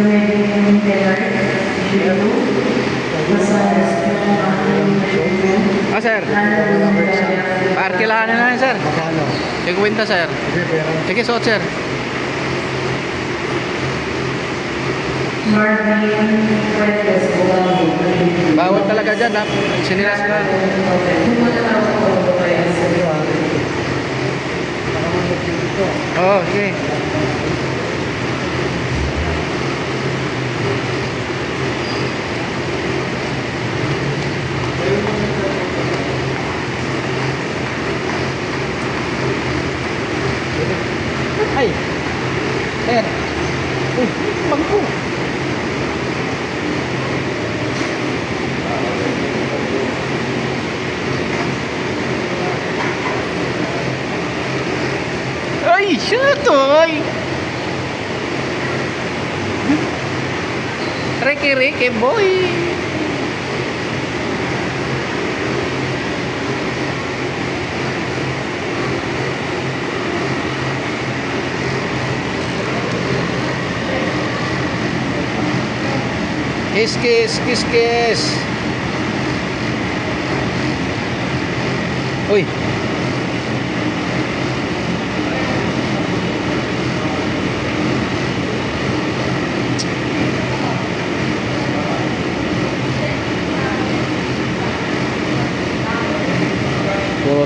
Wedding Teller, issue 2. Masalas yung aking issue Ah, sir. 2. Parkilahan na lang, sir. Magkano? Sige, kwenta, sir. Sige, suot, sir. Bawal talaga dyan, ha? Sinilas ka. Oo, oh, sige. Ay! Reke, boy! Kiss, kiss, kiss, kiss!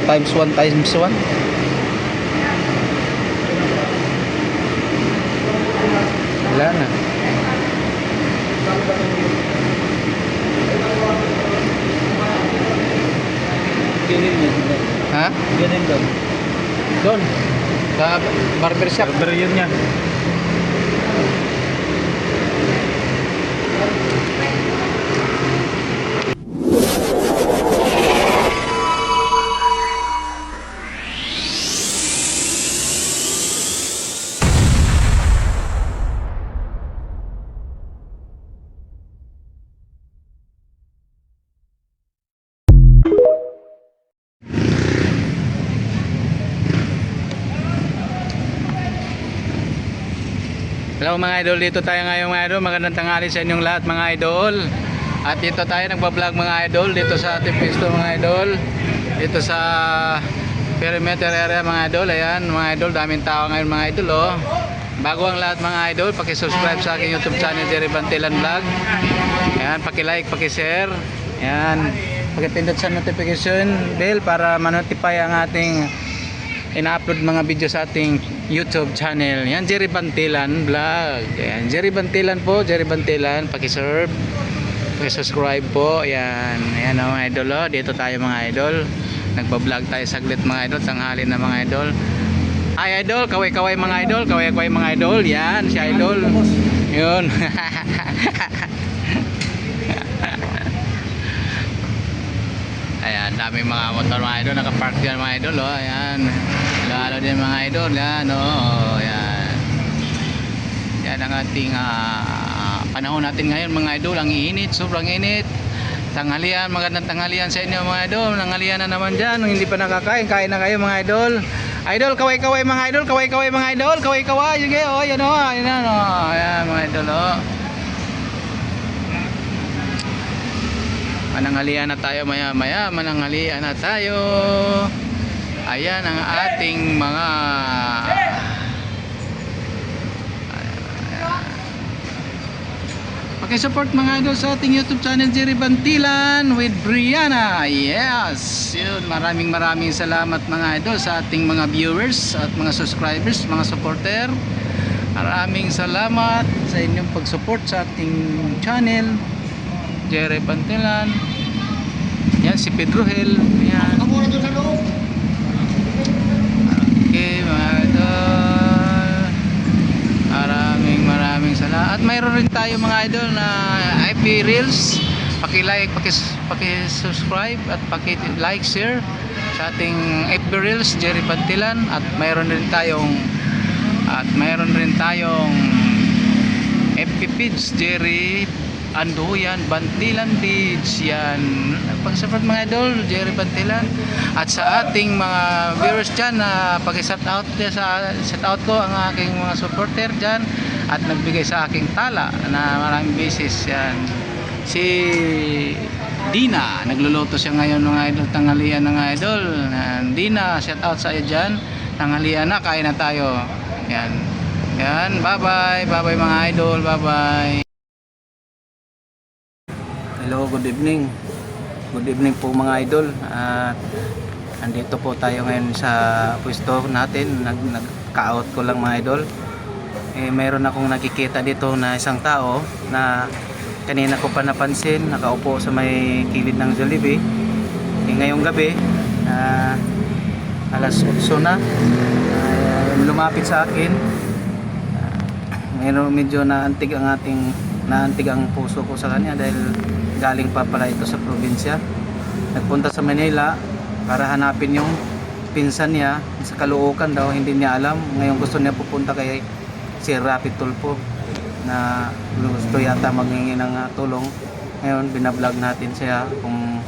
Times 1 times 1. Wala na. Ha? Ganun doon. Doon. Sa barber shop. Barber yun niya. Hello mga idol, dito tayo ngayon mga idol. Magandang tanghali sa inyong lahat mga idol. At dito tayo nagbablog mga idol dito sa ating pisto mga idol. Dito sa perimeter area mga idol. Ayan mga idol, daming tao ngayon mga idol oh. Bago ang lahat mga idol, paki-subscribe sa aking YouTube channel Jerry Bantilan Vlog. Ayan, paki-like, paki-share. Ayan, paki-pindot sa notification bell para ma-notify ang ating ina-upload mga video sa ating YouTube channel. Yan, Jerry Bantilan Vlog. Yan, Jerry Bantilan po, Jerry Bantilan, paki-serve, paki-subscribe po. Yan, ayan oh, mga idol oh. Dito tayo mga idol. Nagba-vlog tayo saglit mga idol, tanghali na mga idol. Hi idol, kaway-kaway mga idol, kaway-kaway mga idol. Yan, si idol. Yun. Ayan, daming mga motor mga idol, nakapark yan mga idol, oh, ayan. Lalo din mga idol, yan, oh, ayan. Yan ang ating ah, panahon natin ngayon mga idol, ang init, sobrang init. Tanghalian, magandang tanghalian sa inyo mga idol. Tanghalian na naman dyan, Nung hindi pa nakakain, kain na kayo mga idol. Idol, kaway-kaway mga idol, kaway-kaway mga idol, kaway-kaway, sige, oh, yan oh, yan oh, ayan mga idol, oh. Mananghalian na tayo maya maya, mananghalian na tayo. Ayan ang ating mga Paki-support mga idol sa ating YouTube channel Jerry Bantilan with Brianna. Yes. Yun, maraming maraming salamat mga idol sa ating mga viewers at mga subscribers, mga supporter. Maraming salamat sa inyong pag-support sa ating channel. Jerry Pantilan yan si Pedro Hill yan okay mga idol. Maraming maraming salamat. At mayroon rin tayo mga idol na IP Reels. Paki-like, paki- paki-subscribe at paki-like, share sa ating FB Reels Jerry Pantilan at mayroon rin tayong at mayroon rin tayong FB page Jerry Anduyan, Bantilan Beach yan. Pag-support mga idol Jerry Bantilan. At sa ating mga viewers dyan na pag-shout out dyan sa out ko ang aking mga supporter dyan at nagbigay sa aking tala na maraming beses yan. Si Dina nagluluto siya ngayon mga idol tanghalian ng idol. Yan. Dina shout out sa iyo dyan. Tanghalian na kain na tayo. Yan. Yan bye bye bye bye mga idol. Bye bye hello good evening. Good evening po mga idol. At andito po tayo ngayon sa pwesto natin. Nag nagka-out ko lang mga idol. Eh meron akong nakikita dito na isang tao na kanina ko pa napansin nakaupo sa may kilid ng Jollibee. Eh, ngayong gabi ah, alas 8 na. Ah, lumapit sa akin. Ah, meron medyo naantig ang ating naantig ang puso ko sa kanya dahil galing pa pala ito sa probinsya. Nagpunta sa Manila para hanapin yung pinsan niya sa Caloocan daw hindi niya alam. Ngayon gusto niya pupunta kay si Rapi Tulpo na gusto yata maghingi ng ah, tulong. Ngayon binablog natin siya kung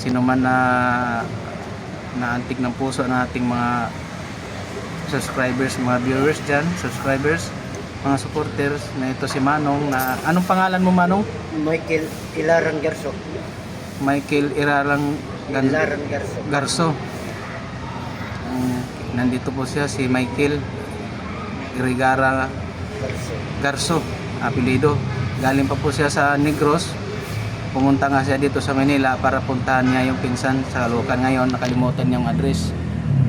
sino man na naantig ng puso ng ating mga subscribers, mga viewers dyan, subscribers, mga supporters na ito si Manong na anong pangalan mo Manong? Michael Ilaran Garso. Michael Irarang Gan- Ilaran Garso. Garso. Mm, nandito po siya si Michael Irigara Garso. Garso, apelido. Galing pa po siya sa Negros. Pumunta nga siya dito sa Manila para puntahan niya yung pinsan sa Caloocan ngayon. Nakalimutan yung address.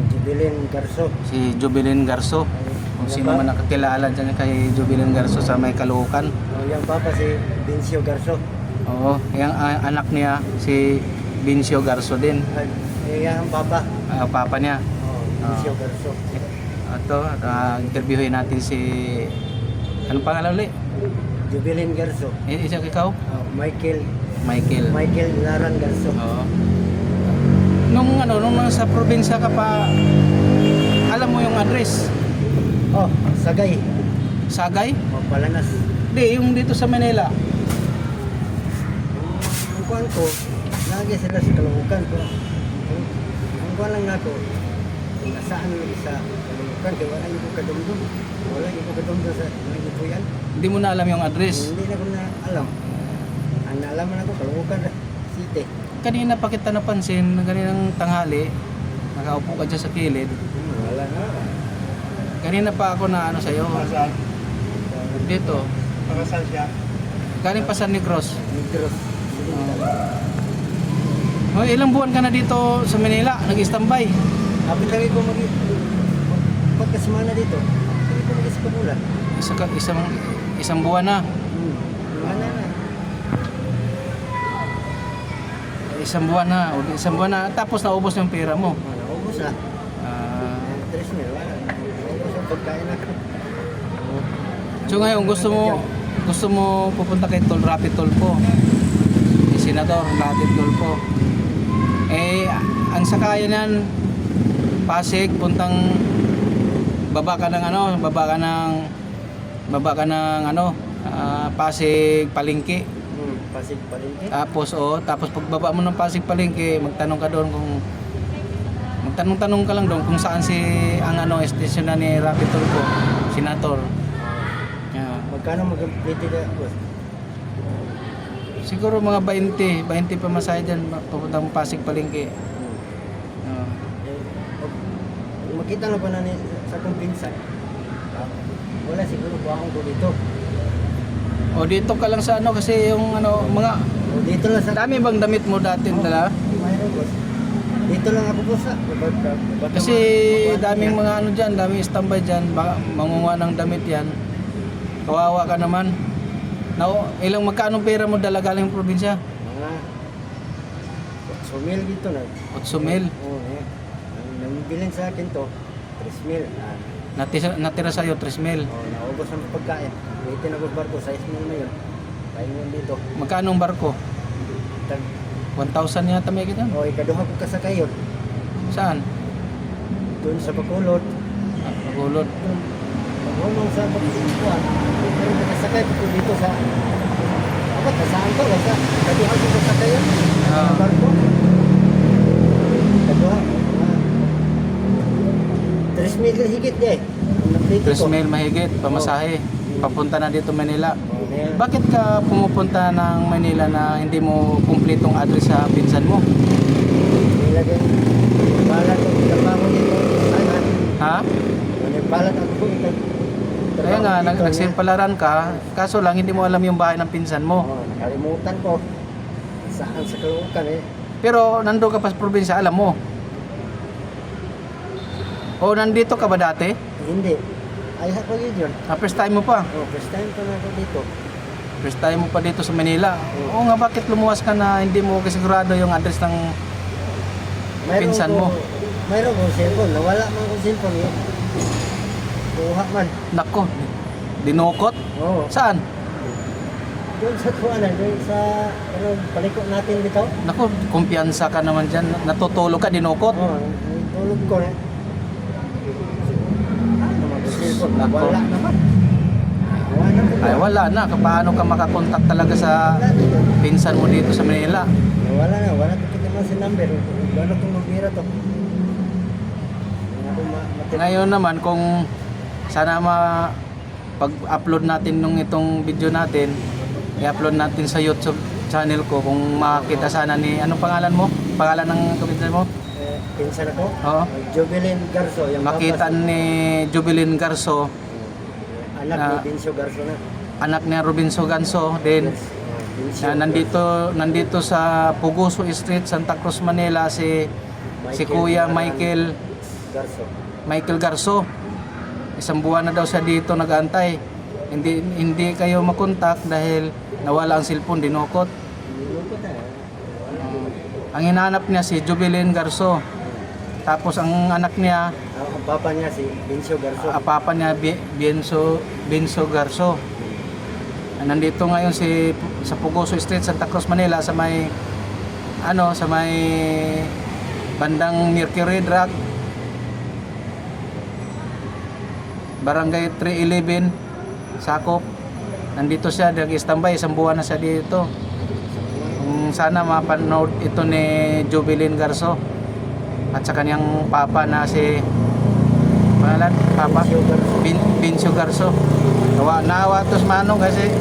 Jubilin Garso. Si Jubilin Garso. Kung sino man nakakilala dyan kay Jubilin Garso sa may Caloocan. Oh, yung papa si Vincio Garso. Oo, yung ah, anak niya si Vincio Garso din. Eh, yan ang papa. Ah, papa niya. Oh, Vincio Garso. Ito, uh, interviewin natin si... Anong pangalan ulit? Jubilin Garso. Eh, isa ikaw? Oh, Michael Michael. Michael Ilaran Garso. Oo. Nung ano, nung nasa probinsya ka pa, alam mo yung address? Oh, Sagay. Sagay? Oh, Palanas. Hindi, yung dito sa Manila. Ang kuhan ko, lagi sila sa Caloocan ko. Ang, ang kuhan lang nako, nasaan lagi sa Caloocan, kaya wala yung kadumdum. Wala yung kadumdum sa mga ipuyan. Hindi mo na alam yung address. Hindi na ko na alam. Ang naalaman ako, Caloocan City. Kanina pa kita napansin, kaninang tanghali, nakaupo ka dyan sa kilid. Hmm, wala na. Kanina pa ako na ano sa'yo, Saan? dito. Para saan siya? Galing pa sa Negros. Negros. Oh, ilang buwan ka na dito sa Manila, nag-standby. Kapit lagi ko mag pagkasimana dito. Hindi ko mag-isip bulan. Isa, ka- isang, isang buwan na. Hmm. Wala na. Isang buwan na. Isang buwan na. Tapos naubos yung pera mo. Oh, naubos na. Ah, Tres mil, wala. Ang pagkain ako. so ngayon, gusto mo gusto mo pupunta kay Tol Rapid Tulpo. Ni Senador Rapid Tulpo. Eh, ang sakayan yan, Pasig, puntang baba ka ng ano, baba ka ng baba ka ng ano, ah, Pasig Palengke. Hmm. Pasig palengke. Tapos oh, tapos pagbaba mo ng Pasig Palengke, magtanong ka doon kung magtanong-tanong ka lang doon kung saan si ang ano estasyon na ni Rapi Tulfo, senator. Yeah. Magkano mag-plate ka? Siguro mga 20, 20 pa masaya dyan papuntang Pasig Palengke. Hmm. Ah. Eh, makita na pa na ni, sa kong pinsan, ah, wala siguro buhang ko dito. o dito ka lang sa ano kasi yung ano mga O, dito lang sa... dami bang damit mo dati dala? Mayroon, boss. Dito lang ako, ah. Baka- baka Kasi daming mga ano dyan, daming standby dyan, baka mangunga ng damit yan. Kawawa ka naman. Now, ilang magkano pera mo dala galing probinsya? Mga... Sumil dito na. 8 mil. Oo, eh. Ang namibilin sa akin to, 3 mil. Ah, Natira, natira sa'yo 3 mil. oh, naubos ang pagkain. Waitin ako barko, 6 mil na yun. Pahingon dito. Magkano ang barko? Tag, 1,000 yata may kita? oh, ikaduha ko kasakay yun. Saan? Doon sa Bacolod. Ah, Magulod. Pag-umong sa Bacolod, pero nakasakay ko dito sa... Apat, nasaan to? Sa, kaduha ko kasakay yun. Ah. Barko. Kaduha. Ah, 3 mil higit niya eh. Ang naplito 3 ko. mil mahigit, pamasahe. Papunta na dito Manila. Oh, Bakit ka pumupunta ng Manila na hindi mo kumpletong address sa pinsan mo? Nilagay. Balat ko trabaho. Sana. Ha? Balat ako ito. Kaya nga, nag nagsimpalaran ka, kaso lang hindi mo alam yung bahay ng pinsan mo. Oh, nakalimutan ko. Saan sa kalukan eh. Pero nando ka pa sa probinsya, alam mo. O nandito ka ba dati? Hindi. Ay, ako yun yun. Ah, first time mo pa. Oh, first time ko na ako dito. First time mo pa dito sa Manila. Oo nga, bakit lumuwas ka na hindi mo kasigurado yung address ng... Pinsan mo. Mayroon kong cellphone. Nawala man kong cellphone yun. Kuha man. Nako, dinukot? Oo. Saan? Doon sa kuwanan, doon sa ano, paliko natin dito. Nako, kumpiyansa ka naman dyan. Natutulog ka, dinukot? Oo, oh, tulog ko na. Ano cellphone? Nako. Wala naman. Naman. Ay, wala na. Paano ka makakontak talaga sa pinsan mo dito sa Manila? Wala na, wala kita man si number. Wala kong mabira to. Ngayon naman, kung sana ma pag-upload natin nung itong video natin, i-upload natin sa YouTube channel ko kung makita sana ni anong pangalan mo? Pangalan ng kapitbahay mo? Eh, pinsan ako. Oo. Jubilin Garso. Yung Makita ni Jubilin Garso, Anak na- ni Bincio Garso na. anak ni Robinso Ganso, din Yes. Na nandito nandito sa Puguso Street, Santa Cruz, Manila si si Kuya Michael Garso. Michael Garso. Isang buwan na daw siya dito nag-antay. Hindi hindi kayo makontak dahil nawala ang cellphone dinukot. Nilukot na. Ang hinahanap niya si Jubilin Garso. Tapos ang anak niya, papa niya si Bincio Garso. ang papa niya Bienso Binso Garso. Nandito ngayon si sa Pugoso Street, Santa Cruz, Manila sa may ano, sa may bandang Mercury Drug Barangay 311 Sakop. Nandito siya, nag-standby, isang buwan na siya dito. Kung sana mapanood ito ni Jubilin Garso at sa kanyang papa na si pangalan, papa. Bin, Bincio Garso. Nawa, naawa to sa Manong kasi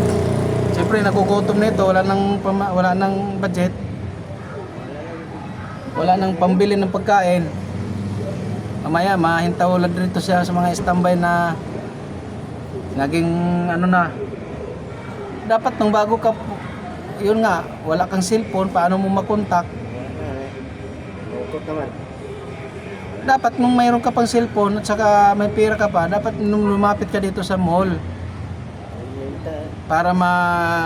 siyempre nagugutom nito, wala nang pama, wala nang budget. Wala nang pambili ng pagkain. Mamaya mahintaw dito siya sa mga standby na naging ano na dapat nung bago ka yun nga wala kang cellphone paano mo makontak Nilukot naman. Dapat nung mayroon ka pang cellphone at saka may pera ka pa dapat nung lumapit ka dito sa mall. Para ma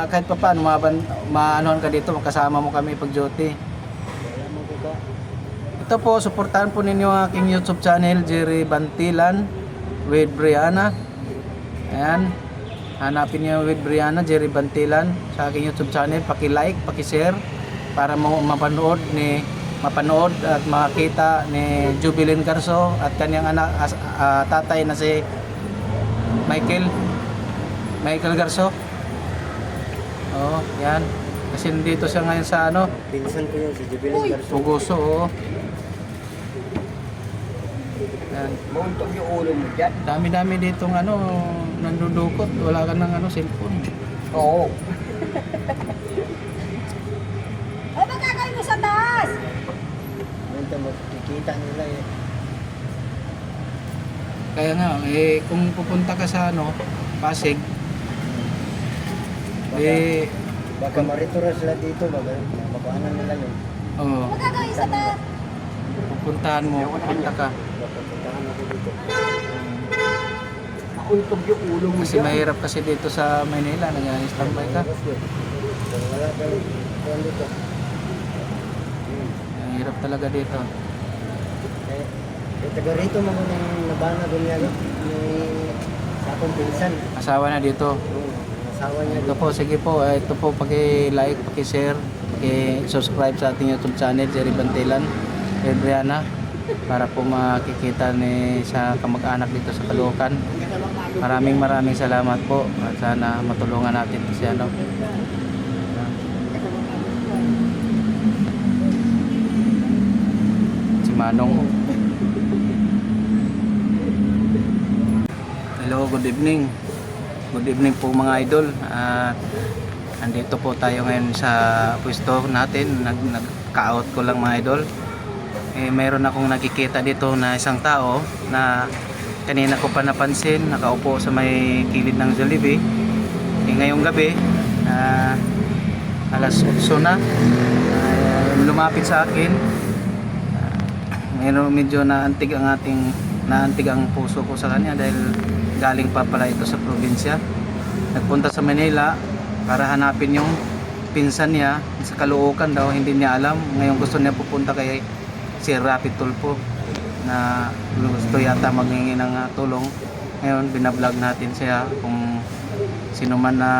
kahit pa paano maban maanuhan ka dito makasama mo kami pag duty. Ito po suportahan po ninyo ang aking YouTube channel Jerry Bantilan with Brianna. Ayan. Hanapin niyo with Brianna Jerry Bantilan sa aking YouTube channel. Paki-like paki-share para mo mapanood ni mapanood at makita ni Jubilin Garso at kanyang anak as- ah, tatay na si Michael Michael Garso oh yan kasi nandito siya ngayon sa ano Pinsan ko yun si Jubilin Garso. Puguso oh. Yan. Muntog yung ulo mo dyan. Dami-dami ditong ano, nandudukot. Wala ka ng ano, cellphone. Oo. Ay, magkakain mo sa taas! Minta makikita nila eh. Kaya nga, eh, kung pupunta ka sa ano, Pasig, eh, Baka maritura sila dito, baka mabaanan nila yun. oh, Magkakain sa taas! pupuntahan mo, pupunta ka. Baka puntahan ako dito. Nauntog yung ulo mo Kasi mahirap kasi dito sa Manila, nag-standby ka. Wala ka dito. Ang hirap talaga dito. Eh, taga rito mo ko nang nabana doon yan. May sa akong pinsan. Asawa na dito. Asawa niya Ito po, sige po, eh, ito po, paki-like, paki-share, paki-subscribe sa ating YouTube channel, Jerry Bantilan, kay Brianna, para po makikita ni sa kamag-anak dito sa Caloocan. Maraming maraming salamat po at sana matulungan natin si ano. Si Manong. Good evening. Good evening po mga idol. At andito po tayo ngayon sa pwesto natin. Nag nagka-out ko lang mga idol. Eh mayroon akong nakikita dito na isang tao na kanina ko pa napansin nakaupo sa may kilid ng Jollibee. Eh ngayong gabi na alas 8 na ah, lumapit sa akin. Ah, Mayroon medyo naantig ang ating naantig ang puso ko sa kanya dahil galing pa pala ito sa probinsya. Nagpunta sa Manila para hanapin yung pinsan niya sa Caloocan daw, hindi niya alam. Ngayon gusto niya pupunta kay si Rapid Tulpo na gusto yata maghingi ng ah, tulong. Ngayon binablog natin siya kung sino man na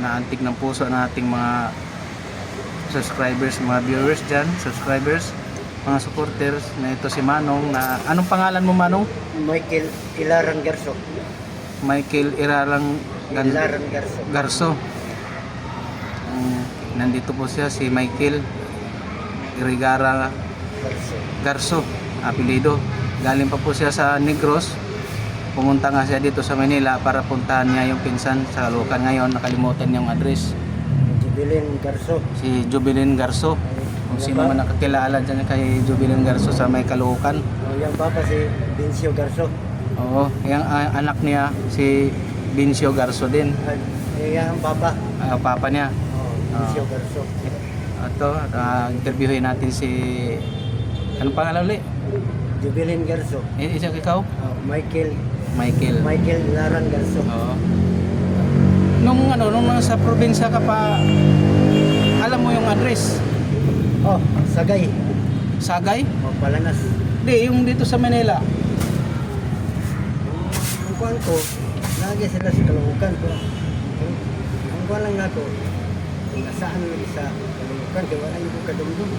naantig ng puso ng ating mga subscribers, mga viewers dyan, subscribers, mga supporters na ito si Manong na anong pangalan mo Manong? Michael Ilaran Garso. Michael Iralang Gan- Ilaran Garso. Garso. Mm, nandito po siya si Michael Irigara Garso. Garso, apelido. Galing pa po siya sa Negros. Pumunta nga siya dito sa Manila para puntahan niya yung pinsan sa Caloocan ngayon. Nakalimutan niya yung address. Jubilin Garso. Si Jubilin Garso. Kung sino man nakakilala dyan kay Jubilin Garso sa may Caloocan. Oh, yung papa si Vincio Garso. Oo, yung ah, anak niya si Vincio Garso din. Eh, yung papa. Ah, papa niya. Oh, Vincio Garso. Ito, uh, interviewin natin si... Anong pangalan ulit? Jubilin Garso. Eh, Isa ikaw? Oh, Michael Michael. Michael Ilaran Garso. Oo. Nung ano, nung nasa probinsya ka pa, alam mo yung address? Oh, Sagay. Sagay? Oh, Palanas. Hindi, yung dito sa Manila. Ang kuhan ko, lagi sila sa Caloocan ko. Ang, kuhan lang nako, kung nasaan lagi sa Caloocan, kaya wala yung kadumdum.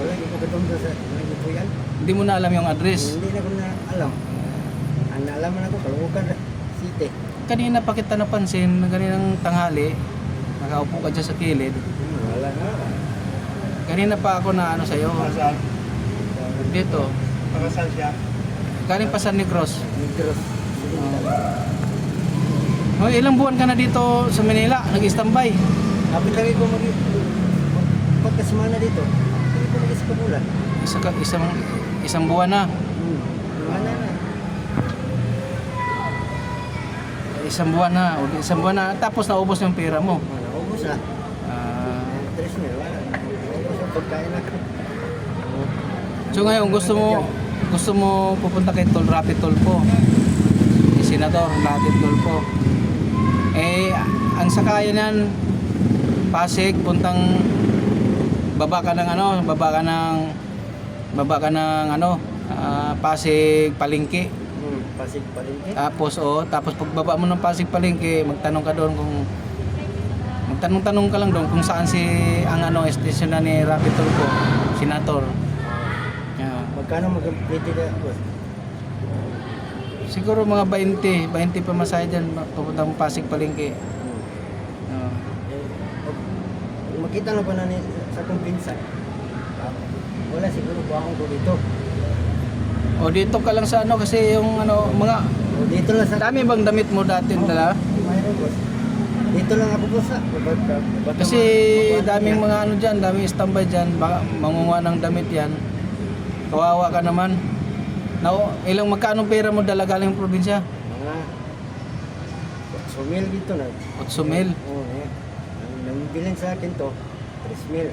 Wala yung kadumdum sa mga ibuyan. Hindi mo na alam yung address. Hindi na ko na alam. Ang naalaman ako, Caloocan City. Kanina pa kita napansin, kaninang tanghali, nakaupo ka dyan sa kilid. Wala na. Kanina pa ako na ano sa'yo. Saan? Dito. Para saan siya? Galing pa San Negros. Negros. Oh, ilang buwan ka na dito sa Manila, nag-standby. Kapit lagi ko mag pagkasimana dito. Hindi ko bulan. Isa, ka- isang, isang buwan na. Hmm. Wala na. Isang buwan na. Isang buwan na. Tapos naubos yung pera mo. Wala, ubos na. Ah, Tres mil, wala. Pagkain na. so ngayon gusto mo gusto mo pupunta kay Tol Rapid Tulpo. Si Senador Rapid Tulpo. Eh ang sakayan yan Pasig puntang baba ka ng ano, baba ka ng baba ka ng ano, ah, Pasig Palengke. Hmm. Pasig palengke. Tapos oh, tapos pagbaba mo ng Pasig Palengke, magtanong ka doon kung magtanong-tanong ka lang doon kung saan si ang ano estasyon na ni Rapid Tulpo, senator. Yeah. Magkano mag-plate ka? Siguro mga 20, 20 pa masaya dyan, pupunta mo Pasig Palengke. Hmm. Oh. Eh, makita na pa na ni, sa kong pinsan, ah, wala siguro buhang ko dito. O dito ka lang sa ano kasi yung ano mga O dito lang sa... dami bang damit mo dati dala? Mayroon, boss. Dito lang ako, boss. ah. Kasi daming mga ano dyan, daming standby dyan, baka mangunguha ng damit yan. Kawawa ka naman. Na, ilang magkano pera mo dala galing probinsya? Mga... Sumil dito na. 8 mil. Oo, eh. Ang nangbilan sa akin to, 3 mil.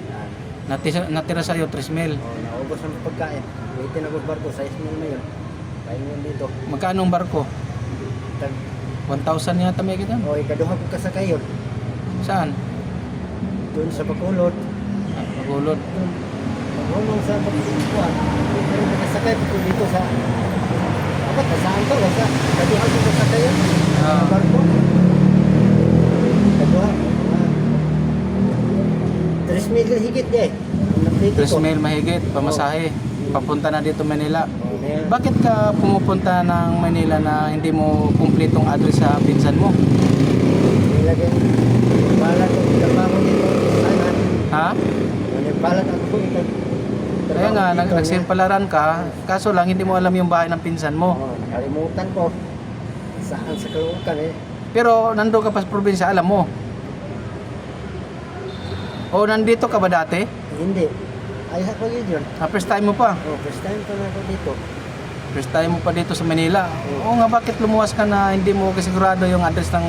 Natira, natira sa'yo 3 mil. oh, naubos ang pagkain. Waitin ako sa barko, 6 mil na yun. Kain yun dito. Magkano ang barko? Tag, 1,000 yata may kita? oh, ikaduha ko kasakay yun. Saan? Doon sa Bacolod. Ah. Doon. Pag-umang sa Bacolod. Pero nakasakay ko dito sa... Apa, saan to? Sa kaduha ko kasakay yun. Ah. Sa barko. Kaduha. Ah. 3 mil higit eh. Ang naplito 3 mil mahigit, pamasahe. Papunta na dito Manila. Oh, eh. Bakit ka pumupunta ng Manila na hindi mo kumpletong address sa pinsan mo? Nilagay. Balat ko trabaho dito. Sana. Ha? Nagbalat ako po ito. Kaya nga, nag nagsimpalaran ka, kaso lang hindi mo alam yung bahay ng pinsan mo. Oh, nakalimutan ko. Saan sa Caloocan eh. Pero nando ka pa sa probinsya, alam mo. O nandito ka ba dati? Hindi. Ay, ako yun yun. Ah, first time mo pa. Oh, first time pa na ako dito. First time mo pa dito sa Manila. Oo nga, bakit lumuwas ka na hindi mo kasigurado yung address ng...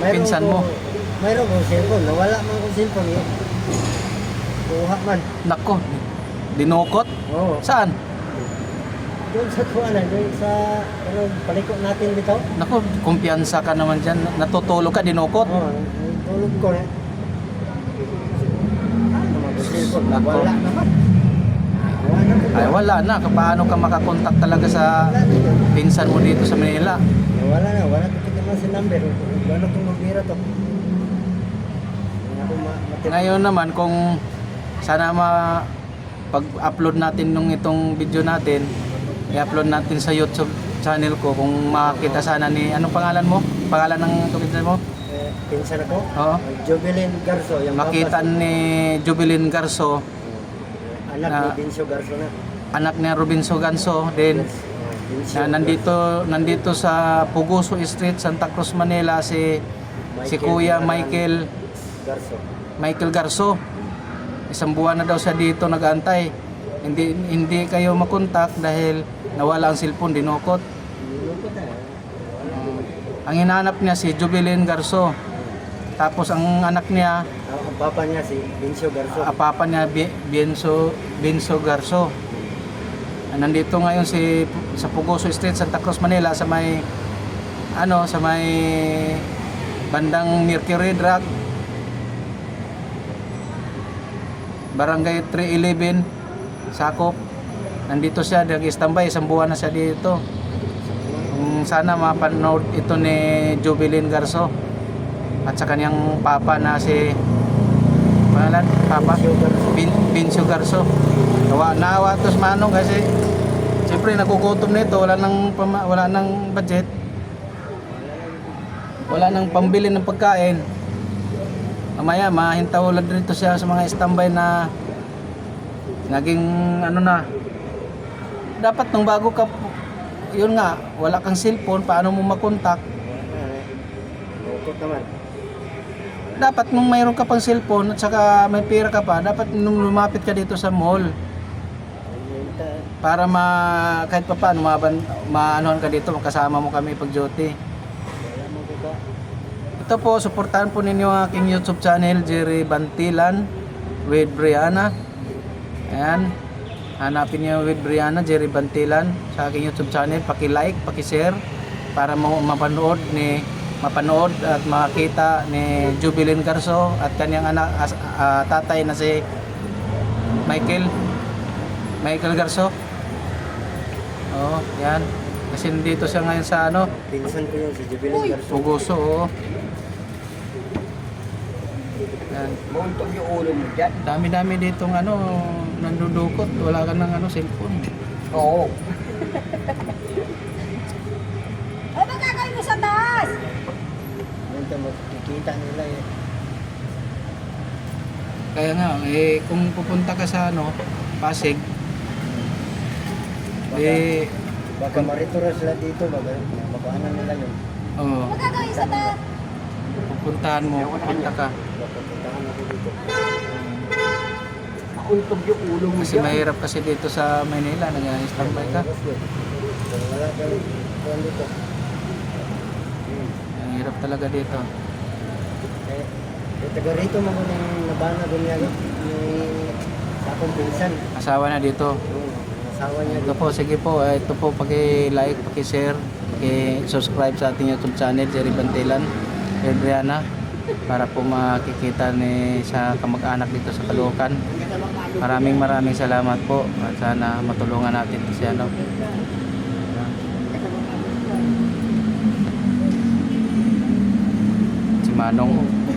Pinsan mo? ko- Mayroon kong cellphone. Nawala man kong cellphone. Eh. Kuha man. Nako, dinukot? Oo. Saan? Doon sa kuwanan, doon sa ano, paliko natin dito. Nako, kumpiyansa ka naman dyan. Natutulog ka, dinukot? Oo, oh, tulog ko na. Ano man kong cellphone? Nako. Wala naman. Na. Ay, wala na. Paano ka makakontak talaga sa na pinsan mo dito sa Manila? Eh, Wala na, wala kita man si number. Wala kong mabira to. Ngayon naman, kung sana ma pag-upload natin nung itong video natin, i-upload natin sa YouTube channel ko kung makita sana ni anong pangalan mo? Pangalan ng pinsan mo? Eh, pinsan ako. Oo. Jubilin Garso. Yung Makita ni Jubilin Garso, Anak na- ni Binso Garso na. anak ni Robinso Ganso, din Yes. Binso na nandito nandito sa Puguso Street, Santa Cruz, Manila si si Kuya Michael Garso. Michael Garso. Isang buwan na daw siya dito nag-antay. Hindi hindi kayo makontak dahil nawala ang cellphone dinukot. Wala. Ang hinahanap niya si Jubilin Garso. Tapos ang anak niya, Ang ang papa niya si Binso Garso. apapa niya Bi- Bienso Binso Garso. Ah, Nandito ngayon si sa Pugoso Street, Santa Cruz, Manila sa may ano, sa may bandang Mercury Drug Barangay 311 Sakop. Nandito siya, nag-standby, isang buwan na siya dito. Kung sana mapanood ito ni Jubilin Garso at sa kanyang papa na si pangalan, papa? Bin, Binso Garso. Nawa, naawa to sa Manong kasi siyempre nagugutom nito, wala nang pama, wala nang budget. Wala nang pambili ng pagkain. Mamaya mahintawalad dito siya sa mga standby na naging ano na dapat nung bago ka yun nga wala kang cellphone paano mo makontak. Lulupot naman. Dapat nung mayroon ka pang cellphone at saka may pera ka pa dapat nung lumapit ka dito sa mall. Para ma kahit pa paano maban maanohan ka dito makasama mo kami pag duty. Ito po suportahan po ninyo ang aking YouTube channel Jerry Bantilan with Brianna. Ayan. Hanapin niyo with Brianna Jerry Bantilan sa aking YouTube channel. Paki-like paki-share para mapanood ni mapanood at makita ni Jubilin Garso at kanyang anak as- ah, tatay na si Michael Michael Garso oh yan kasi dito siya ngayon sa ano Pinsan ko yun si Jubilin Garso. Puguso oo yan Mauntog yung ulo mo dyan. Dami-dami ditong ano, nandudukot. Wala ka ng ano, cellphone. Oo. Ay, magkakain mo sa taas! Yun ta makikita nila eh. Kaya nga, eh, kung pupunta ka sa ano, Pasig, eh, Baka maritura sila dito, baka mabaanan nila yun. oh, Magkakain sa taas! pupuntahan mo, pupunta ka. Baka puntahan ako dito. Mauntog yung ulo mo Kasi mahirap kasi dito sa Manila, nag-standby ka. Wala ka dito. Hmm. Ang hirap talaga dito. Eh, eh, taga rito mo ko nang nabana doon yan. Yung sa akong pinsan. Asawa na dito. Yung asawa niya Ito po, sige po, eh, ito po, paki-like, paki-share, paki-subscribe sa ating YouTube channel, Jerry Bantilan, Adriana, para po makikita ni sa kamag-anak dito sa Caloocan. Maraming maraming salamat po at sana matulungan natin si ano. Manong